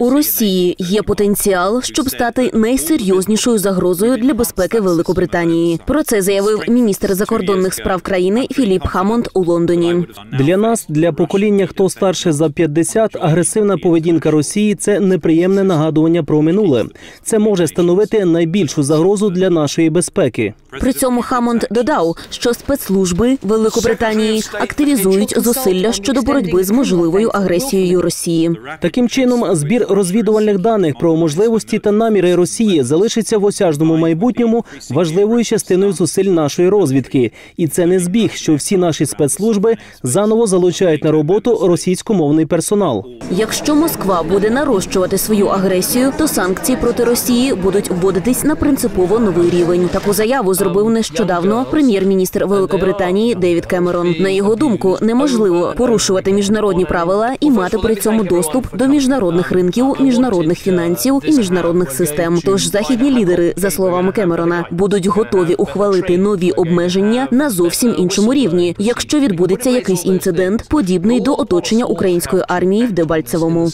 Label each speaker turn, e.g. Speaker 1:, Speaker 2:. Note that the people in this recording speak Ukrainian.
Speaker 1: У Росії є потенціал, щоб стати найсерйознішою загрозою для безпеки Великобританії. Про це заявив міністр закордонних справ країни Філіп Хамонд у Лондоні.
Speaker 2: Для нас, для покоління, хто старше за 50, агресивна поведінка Росії це неприємне нагадування про минуле. Це може становити найбільшу загрозу для нашої безпеки.
Speaker 1: При цьому Хамонд додав, що спецслужби Великобританії активізують зусилля щодо боротьби з можливою агресією Росії.
Speaker 2: Таким чином, збір розвідувальних даних про можливості та наміри Росії залишиться в осяжному майбутньому важливою частиною зусиль нашої розвідки, і це не збіг, що всі наші спецслужби заново залучають на роботу російськомовний персонал.
Speaker 1: Якщо Москва буде нарощувати свою агресію, то санкції проти Росії будуть вводитись на принципово новий рівень. Таку заяву зробив нещодавно прем'єр-міністр Великобританії Девід Кемерон. На його думку, неможливо порушувати міжнародні правила і мати при цьому доступ до міжнародних ринків, міжнародних фінансів і міжнародних систем. Тож західні лідери, за словами Кемерона, будуть готові ухвалити нові обмеження на зовсім іншому рівні, якщо відбудеться якийсь інцидент, подібний до оточення української армії в Дебальцевому.